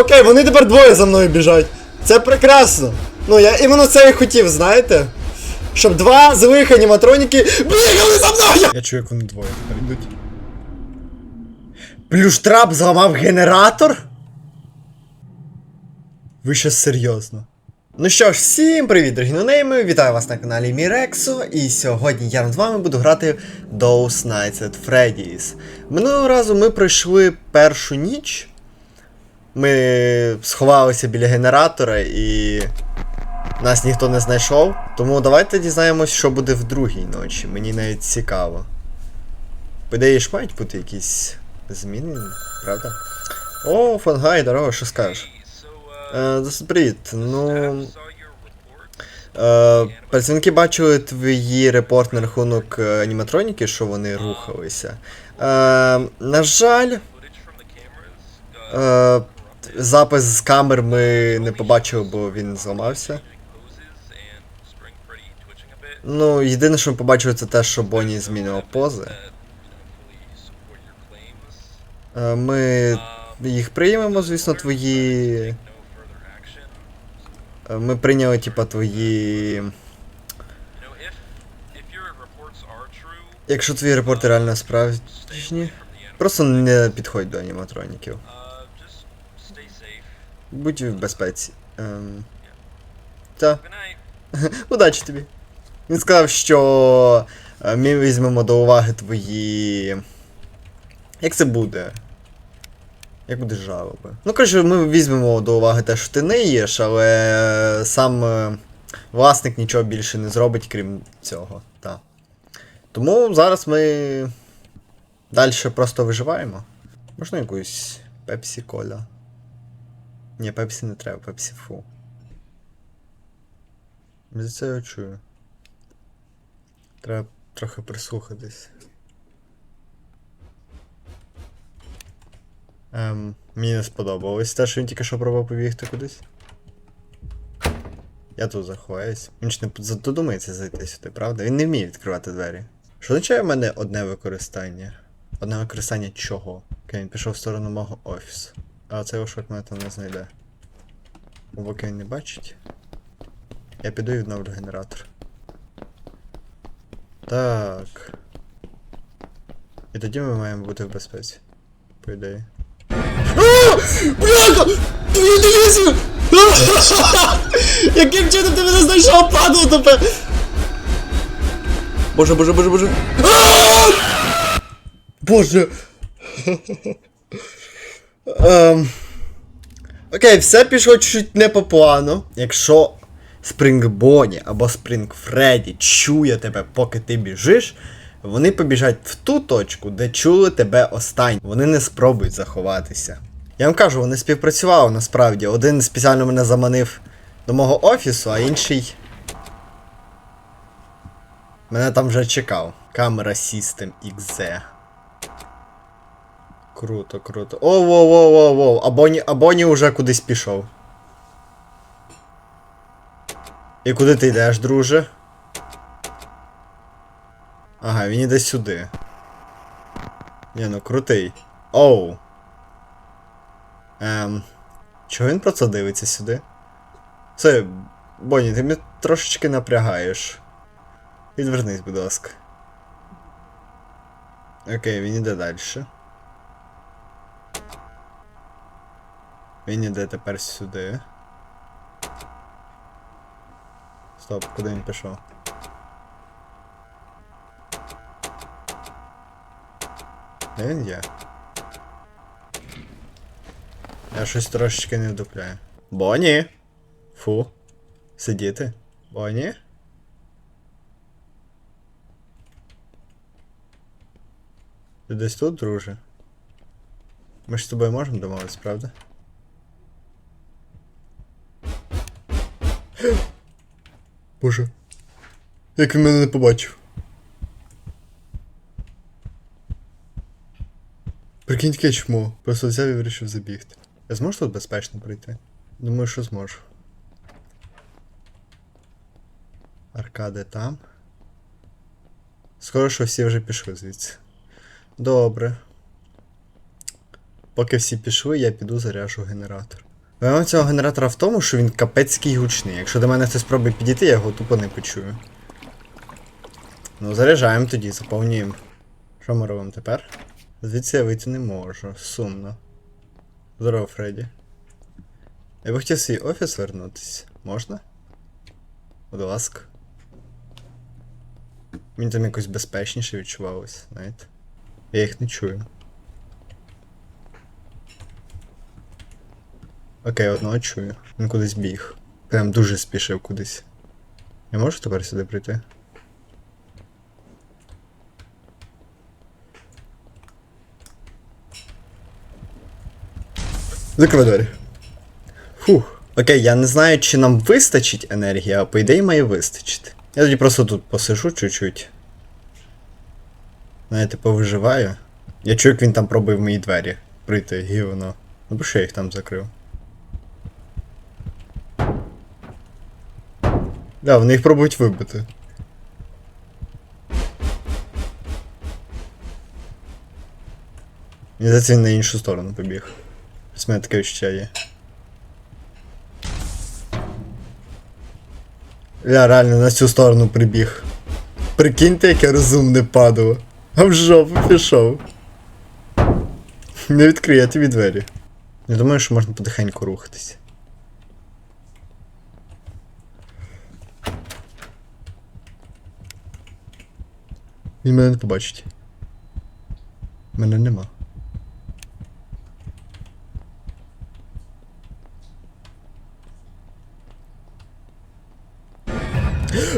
Окей, вони тепер двоє за мною біжать. Це прекрасно. Ну, я іменно це і хотів, знаєте? Щоб два злих аніматроніки бігали за мною! Я чую, як вони двоє тепер йдуть. Плюштрап зламав генератор? Ви що серйозно? Ну що ж, всім привіт, дорогі нонейми, вітаю вас на каналі Мірексо, і сьогодні я з вами буду грати Those Nights at Freddy's. Минулого разу ми пройшли першу ніч. Ми сховалися біля генератора і нас ніхто не знайшов. Тому давайте дізнаємось, що буде в другій ночі. Мені навіть цікаво. По ідеї мають бути якісь зміни, правда? О, Фангай, дорога, що скажеш? Е, привіт. Ну. Е, працівники бачили твої репорт на рахунок е, аніматроніки, що вони рухалися. Е, на жаль, е, запис з камер ми не побачили, бо він зламався. Ну, єдине, що ми побачили, це те, що Бонні змінила пози. Е, ми їх приймемо, звісно, твої. Е, Ми прийняли, типа, твої. Якщо твої репорти реально справжні, просто не підходь до аніматроніків. Будь в безпеці. Ем... Та, удачі тобі. Він сказав, що е, ми візьмемо до уваги твої. Як це буде? Як буде жалоби? Ну, коротше, ми візьмемо до уваги те, що ти не їш, але сам е, власник нічого більше не зробить, крім цього. Та. Тому зараз ми далі просто виживаємо. Можна якусь пепсі кола. Ні, пепсі не треба, пепсі фу. За це я чую. Треба трохи прислухатись. Ем, мені не сподобалось те, що він тільки що пробував побігти кудись. Я тут заховаюсь. Він ж не додумається зайти сюди, правда? Він не вміє відкривати двері. Що означає в мене одне використання? Одне використання чого? Окей, він пішов в сторону мого офісу. А мене там не знайде. Поки він не бачить. Я піду і відновлю генератор. Так. І тоді ми маємо бути в безпеці. По ідеї. Бляха! Твою дивізію! Яким чином ти мене знайшов, падло тепер? Боже, боже, боже, боже. Боже. Ем... Окей, все пішло чуть не по плану. Якщо Спрінг Бонні або Спрінг Фредді чує тебе, поки ти біжиш, вони побіжать в ту точку, де чули тебе останні. Вони не спробують заховатися. Я вам кажу, вони співпрацювали насправді. Один спеціально мене заманив до мого офісу, а інший. Мене там вже чекав. Камера System XZ. Круто, круто. О, воу, воу, воу, воу. А Бонні, а Бонні уже кудись пішов. І куди ти йдеш, друже? Ага, він іде сюди. Ні, ну крутий. Оу. Ем. Чого він про це дивиться сюди? Це. Бонні, ти мене трошечки напрягаєш. Відвернись, будь ласка. Окей, він іде далі. Він іде тепер сюди. Стоп, куди він пішов? Де він є? Я щось трошечки не вдупляю. Бонні! Фу. Сидіти. Бонні? Ти десь тут, друже? Ми ж з тобою можемо домовитись, правда? Боже. Як він мене не побачив. Прикинь таке чмо. Просто взяв і вирішив забігти. Я зможу тут безпечно пройти? Думаю, що зможу. Аркади там. Скоро що всі вже пішли звідси. Добре. Поки всі пішли, я піду заряжу генератор. Проблема цього генератора в тому, що він капецький гучний. Якщо до мене хтось спробує підійти, я його тупо не почую. Ну, заряджаємо тоді, заповнюємо. Що ми робимо тепер? Звідси я вийти не можу. Сумно. Здорово, Фредді. Я би хотів свій офіс вернутись. Можна? Будь ласка. Мені там якось безпечніше відчувалось, знаєте. Я їх не чую. Окей, одного чую. Він кудись біг. Прям дуже спішив кудись. Я можу тепер сюди прийти? Закрой двері. Фух. Окей, я не знаю, чи нам вистачить енергії, а по ідеї має вистачити. Я тоді просто тут посижу чуть-чуть. Знаєте, повиживаю. Я чую, як він там пробує в мої двері прийти, гівно. Ну бо що я їх там закрив? Да, вони їх пробують вибити. Мені здається, він на іншу сторону побіг. В мене таке відчуття є. Я реально на цю сторону прибіг. Прикиньте, яке розумне падало. А в жопу пішов. Не відкриє тобі двері. Я думаю, що можна потихеньку рухатись. Він мене не побачить. Мене нема.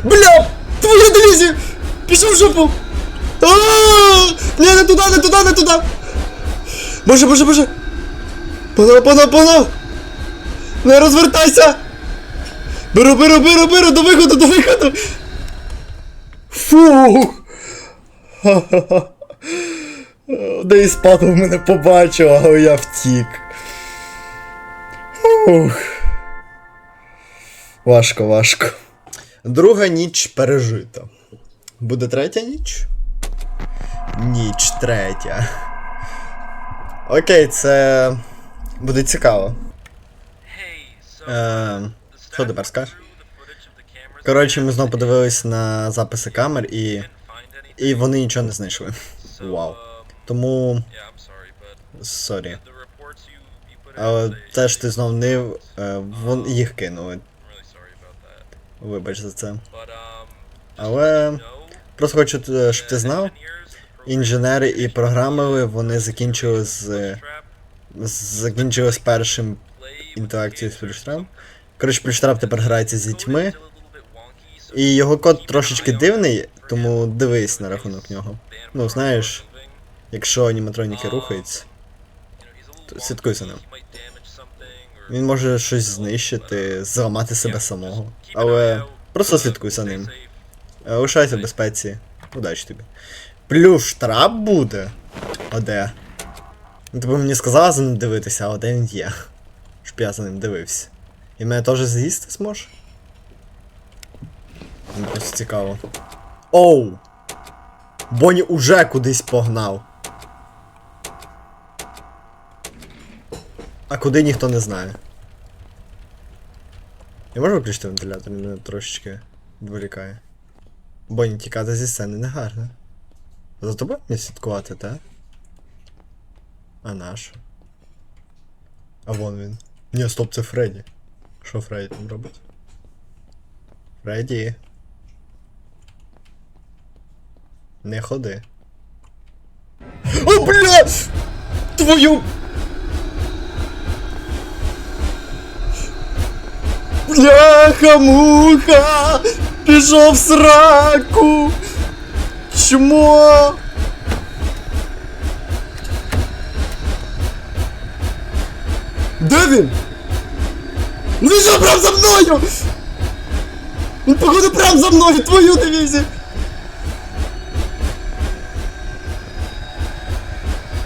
Бля! Твою дивізію! Пішов в жопу! А-а-а! Не туди, не туди, не туди! Боже, боже, боже! Пано, пано, пано! Не розвертайся! Беру, беру, беру, беру, до виходу, до виходу! Фух! Ха-ха-ха. Де і спадов мене побачив, але я втік. Фух. Важко, важко. Друга ніч пережита. Буде третя ніч? Ніч третя. Окей, це буде цікаво. Е, що тепер скажеш? Коротше, ми знову подивились на записи камер і. І вони нічого не знайшли. Вау. Тому. Сорі. Але теж ти знов не. Е, вон їх кинули. Вибач за це. Але. Просто хочу, е, щоб ти знав. Інженери і програмери вони закінчили з. Закінчили з першим інтеракцією з Плюштрам. Коротше, Плюштрап тепер грається з дітьми. І його код трошечки дивний, тому дивись на рахунок нього. Ну, знаєш, якщо аніматроніки рухаються, то слідкуй за ним. Він може щось знищити, зламати себе самого. Але просто слідкуй за ним. Е, Лишайся в безпеці. Удачі тобі. Плюш трап буде. А де? Ну, Ти б мені сказала за ним дивитися, а де він є? Щоб я за ним дивився. І мене теж з'їсти зможе? Мені просто цікаво. Оу! Бонні уже кудись погнав. А куди ніхто не знає. Я можу виключити вентилятор, мене трошечки відволікає. Бонні тікати зі сцени не гарно. За тобою мені слідкувати, та? А наш? А вон він. Ні, стоп, це Фредді. Що Фредді там робить? Фредді. Не ходи. О, бля! Твою! Бляха-муха! Пішов в сраку! Чмо! Де він? Ну він що прям за мною! Він походу прям за мною, твою дивізію!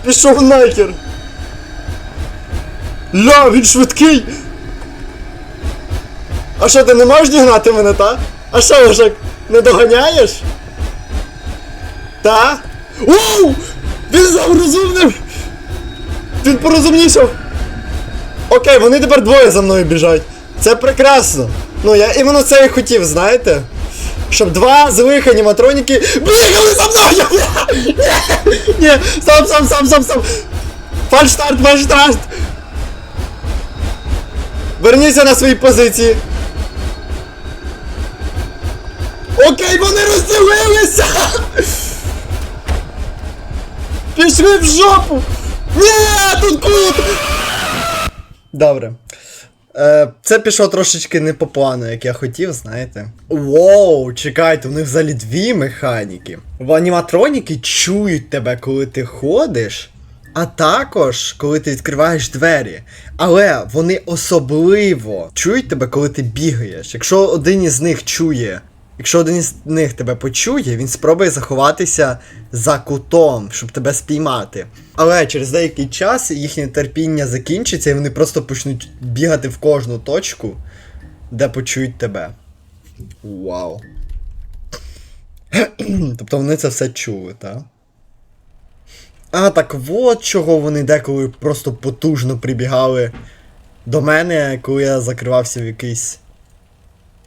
Пішов нахер! Ля, він швидкий! А що, ти не можеш дігнати мене, та? А що, вже не доганяєш? Та? Оу! Він став розумним! Він порозумнішав! Окей, вони тепер двоє за мною біжать. Це прекрасно. Ну, я іменно це і хотів, знаєте? Щоб два злих аніматроніки бігали за мною! Ні, стоп, стоп, стоп, стоп, стоп! Фальштарт, фальштарт! Верніться на свої позиції. Окей, вони розділилися! Пішли в жопу! Ні, тут кут! Добре. Е, це пішло трошечки не по плану, як я хотів, знаєте. Воу, чекайте, у них взагалі дві механіки. В аніматроніки чують тебе, коли ти ходиш, а також коли ти відкриваєш двері. Але вони особливо чують тебе, коли ти бігаєш. Якщо один із них чує. Якщо один із них тебе почує, він спробує заховатися за кутом, щоб тебе спіймати. Але через деякий час їхнє терпіння закінчиться, і вони просто почнуть бігати в кожну точку, де почують тебе. Вау. тобто вони це все чули, так? А, так от чого вони деколи просто потужно прибігали до мене, коли я закривався в якийсь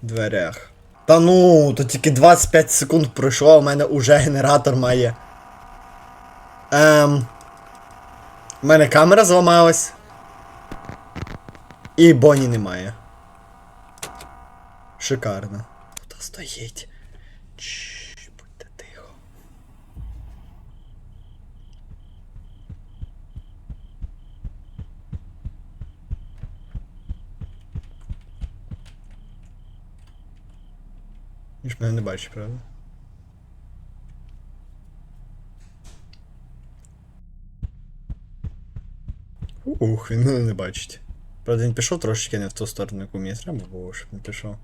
дверях. Та ну, то тільки 25 секунд пройшло, у мене уже генератор має. Ем. У мене камера зламалась. І Бонні немає. Шикарно. Хто стоїть? Чш, Він ж мене не бачить, правда? Ух, він мене не бачить. Правда, він пішов трошечки не в ту сторону, яку мені треба було, щоб він пішов.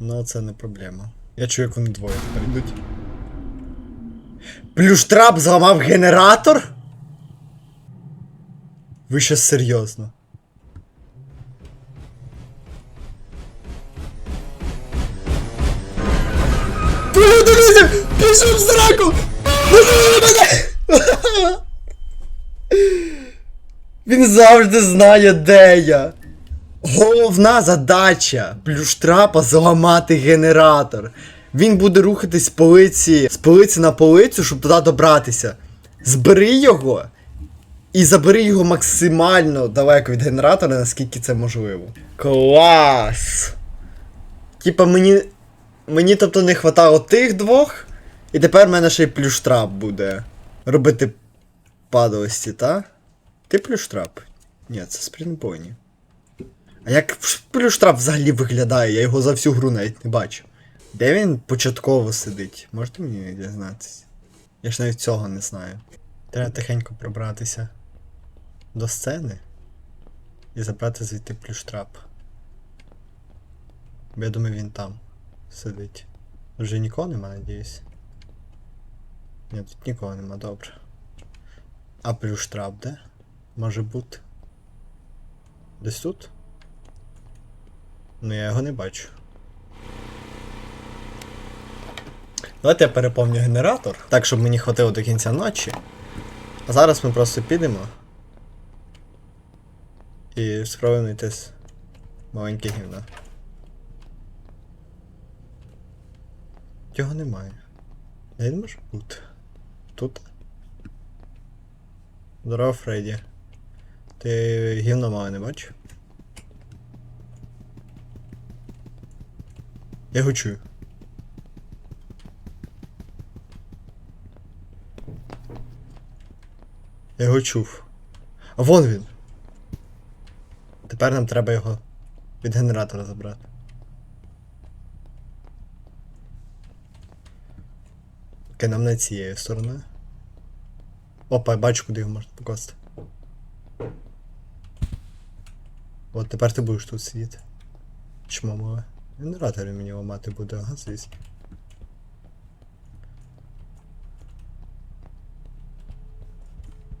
Ну, це не проблема. Я чую, як вони двоє тепер йдуть. Плюштрап зламав генератор? Ви ще серйозно? Пішов в сраку! Він завжди знає, де я. Головна задача плюштрапа зламати генератор. Він буде рухатись з полиці, з полиці на полицю, щоб туди добратися. Збери його і забери його максимально далеко від генератора, наскільки це можливо. Клас! Типа мені. Мені тобто не хватало тих двох, і тепер в мене ще й плюштрап буде робити падалості, та? Ти плюштрап? Ні, це спрінтбойні. А як плюштрап взагалі виглядає? Я його за всю гру навіть не бачу. Де він початково сидить? Можете мені дізнатися? Я ж навіть цього не знаю. Треба тихенько пробратися до сцени і забрати звідти плюштрап. Бо я думаю, він там сидить. Вже нікого нема, надіюсь. Ні, тут нікого нема, добре. А плюштрап де? Може бути. Десь тут? Ну я його не бачу. Давайте я переповню генератор, так щоб мені хватило до кінця ночі. А зараз ми просто підемо. І спробуємо знайти с- маленьке гівно. Його немає. Де він може бути? Тут? Здорово, Фредді. Ти гівно мало не бачив? Я його чую. Я його чув. А вон він. Тепер нам треба його від генератора забрати. Нам не цією стороною. Опа, я бачу, куди його можна покласти. От тепер ти будеш тут сидіти. Чмо мале. Генератор мені ламати буде, ага, звісно.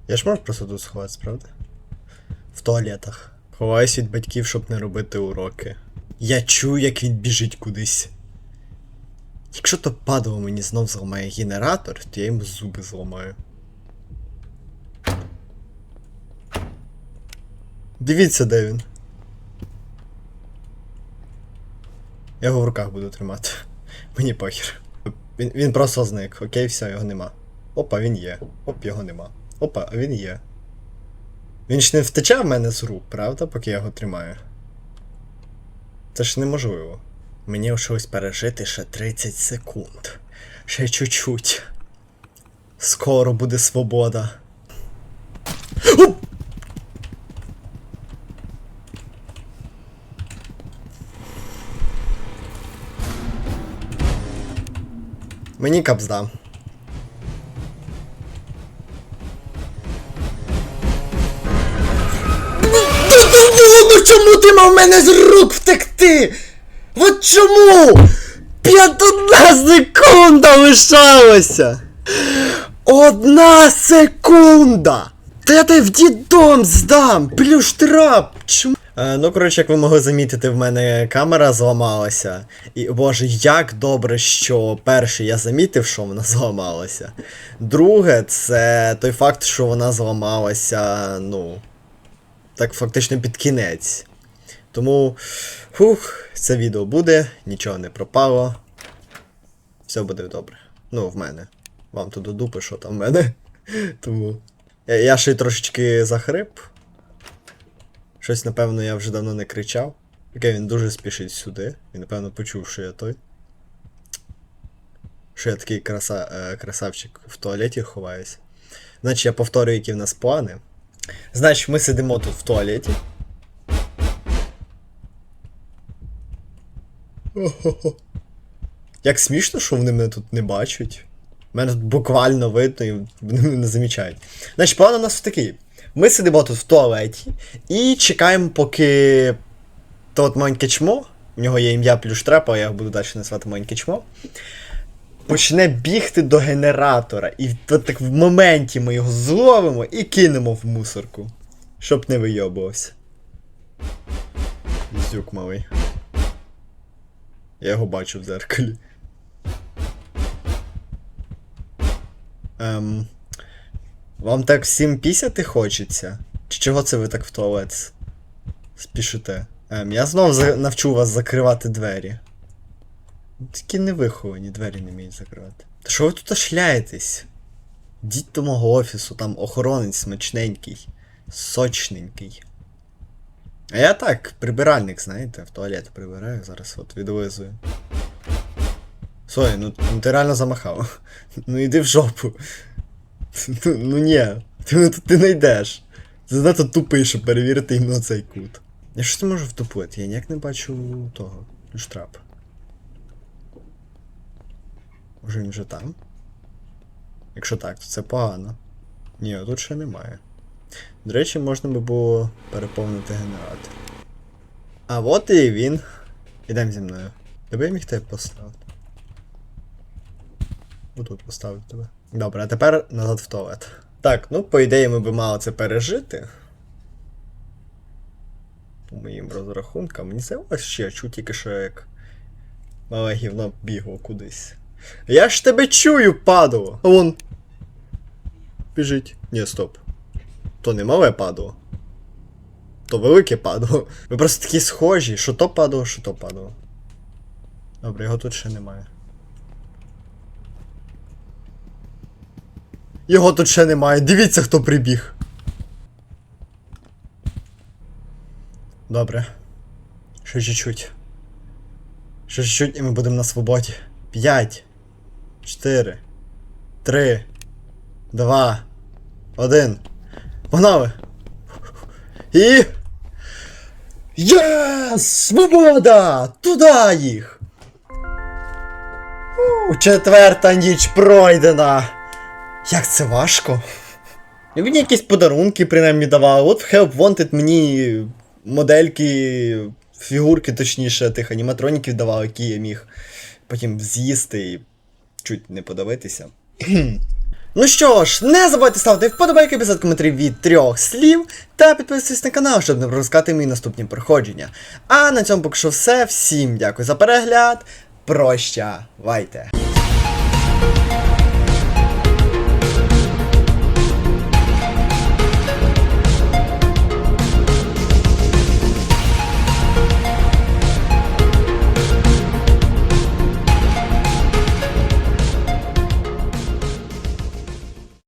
Я ж можу просто тут сховатися, правда? В туалетах. Ховаюсь від батьків, щоб не робити уроки. Я чую, як він біжить кудись. Якщо то падало мені знов зламає генератор, то я йому зуби зламаю. Дивіться, де він. Я його в руках буду тримати. Мені похер. Він, він просто зник, окей, все, його нема. Опа, він є. Оп, його нема. Опа, а він є. Він ж не втече в мене з рук, правда, поки я його тримаю. Це ж неможливо. Мені лишилось пережити ще 30 секунд. Ще чуть-чуть. Скоро буде свобода. Оп! Мені капзда. Ну чому ти мав мене з рук втекти? От чому? П'ятодна секунда лишалася. Одна секунда! Та я тебе в дідом здам! Плюш трап! Чому? Е, ну, коротше, як ви могли замітити, в мене камера зламалася. І боже, як добре, що перше я замітив, що вона зламалася. Друге, це той факт, що вона зламалася, ну. Так фактично під кінець. Тому. Фух, це відео буде, нічого не пропало. Все буде добре. Ну, в мене. Вам тут до дупи, що там в мене. Тому. Я, я ще й трошечки захрип. Щось, напевно, я вже давно не кричав. Окей, він дуже спішить сюди. Він, напевно, почув, що я той. Що я такий краса, е, красавчик в туалеті ховаюсь. Значить, я повторюю, які в нас плани. Значить, ми сидимо тут в туалеті. Як смішно, що вони мене тут не бачать. Мене тут буквально видно і вони мене не замічають. Значить, план у нас такий. Ми сидимо тут в туалеті і чекаємо, поки то от маленьке чмо, в нього є ім'я плюштрепа, я його буду далі називати маленьке чмо. Почне бігти до генератора. І так в моменті ми його зловимо і кинемо в мусорку. Щоб не вийобувався. Зюк малий. Я його бачу в зеркалі. Ем, вам так всім пісяти хочеться? Чи чого це ви так в туалет спішите? Ем, я знов навчу вас закривати двері. Такі невиховані двері не вміють закривати. Та що ви тут шляєтесь? Діть до мого офісу, там охоронець смачненький, сочненький. А я так, прибиральник, знаєте, в туалет прибираю, зараз от відлизую. Сой, ну, ну ти реально замахав. Ну іди в жопу. Ну, ну ні, ти мене тут не знайдеш. Це занадто тупий, щоб перевірити іменно цей кут. Я щось не можу втупити, я ніяк не бачу того. Штрап. Може він вже там? Якщо так, то це погано. Ні, тут ще немає. До речі, можна би було переповнити генератор. А от і він. Ідем зі мною. Тебе я міг тебе поставити. Отут поставити тебе. Добре, а тепер назад в туалет. Так, ну, по ідеї, ми би мали це пережити. По моїм розрахункам. Мені здалося ще чу тільки що як. Мале гівно бігло кудись. Я ж тебе чую, падало! А вон. Біжить. Ні, стоп. То не мале падало. То велике падало. Ви просто такі схожі, що то падало, що то падало. Добре, його тут ще немає. Його тут ще немає. Дивіться, хто прибіг. Добре. Ще чуть-чуть. Ще чуть-чуть і ми будемо на свободі. П'ять. Чотири. Три. Два. Один. Погнали! І. Єс! Свобода! Туда їх! У, четверта ніч пройдена! Як це важко? Мені якісь подарунки принаймні давали. От в Help Wanted мені модельки, фігурки, точніше, тих аніматроніків давали, які я міг потім з'їсти і чуть не подивитися. Ну що ж, не забудьте ставити вподобайки, писати коментарі від трьох слів та підписуйтесь на канал, щоб не пропускати мої наступні проходження. А на цьому поки що все. Всім дякую за перегляд. Прощавайте.